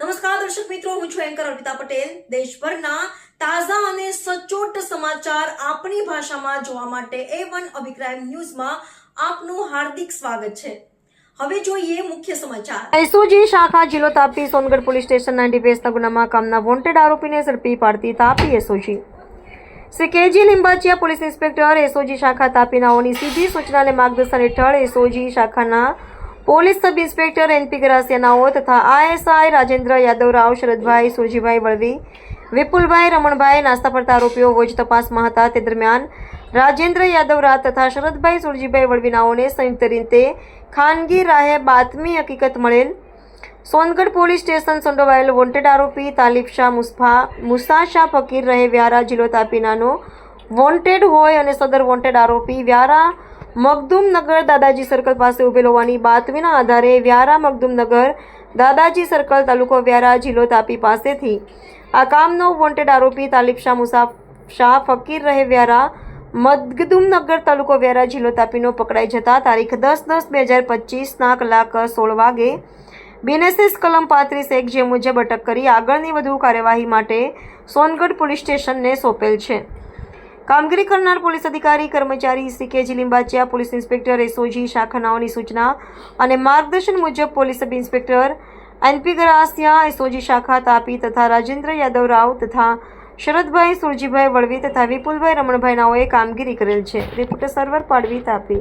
નમસ્કાર, દર્શક મિત્રો, હું છું એન્કર અર્પિતા પટેલ. દેશભરના તાજા અને સચોટ સમાચાર આપણી ભાષામાં જોવા માટે એ વન અભિપ્રાય ન્યૂઝમાં આપનું હાર્દિક સ્વાગત છે. હવે જોઈએ મુખ્ય સમાચાર. એસઓજી શાખા જિલ્લો તાપી સોનગઢ પોલીસ સ્ટેશનના ડીપીએસના ગુનામાં વોન્ટેડ આરોપીને ઝડપી પાડતી Tapi SOG. Shri KG Limbachiya police inspector, SOG શાખા તાપીનાઓની સીધી સૂચના માર્ગદર્શન હેઠળ એસઓજી શાખાના પોલીસ સબ ઇન્સ્પેક્ટર એનપી ગરાસિયાનાઓ તથા આઈએસઆઈ રાજેન્દ્ર યાદવ રાવ શરદભાઈ, સુરજીભાઈ વળવી, વિપુલભાઈ રમણભાઈ નાસ્તા પડતા આરોપીઓ વોજ તપાસમાં હતા. તે દરમિયાન રાજેન્દ્ર યાદવ રાત તથા શરદભાઈ, સુરજીભાઈ વળવીનાઓને સંયુક્ત રીતે ખાનગી રાહે બાતમી હકીકત મળેલ સોનગઢ પોલીસ સ્ટેશન સંડોવાયેલ વોન્ટેડ આરોપી તાલીફ શાહ મુસ્ફા મુસા શાહ ફકીર રહે વ્યારા જિલ્લો તાપીનાનો વોન્ટેડ હોય અને સદર વોન્ટેડ આરોપી વ્યારા મગદુમનગર દાદાજી સર્કલ પાસે ઉભેલ હોવાની બાતમીના આધારે વ્યારા મગદુમનગર દાદાજી સર્કલ તાલુકો વ્યારા જિલ્લો તાપી પાસેથી આ કામનો વોન્ટેડ આરોપી તાલિબ શાહ મુસા શાહ ફકીર રહે વ્યારા મગદુમનગર તાલુકો વ્યારા જિલ્લો તાપીનો પકડાઈ જતા તારીખ દસ દસ બે હજાર પચીસના કલાક સોળ વાગે બીએનએસએસ કલમ પાંત્રીસ એક જે મુજબ અટક કરી આગળની વધુ કાર્યવાહી માટે સોનગઢ પોલીસ સ્ટેશનને સોંપેલ છે. કામગીરી કરનાર પોલીસ અધિકારી, કર્મચારી Shri KG Limbachiya police inspector, SOG શાખાનાઓની સૂચના અને માર્ગદર્શન મુજબ police sub inspector, NP Garasiya, SOG શાખા તાપી તથા રાજેન્દ્ર યાદવ રાવ તથા શરદભાઈ સુરજીભાઈ વળવી તથા વિપુલભાઈ રમણભાઈ નાઓએ કામગીરી કરેલ છે. રિપોર્ટર સર્વર પાડવી તાપી.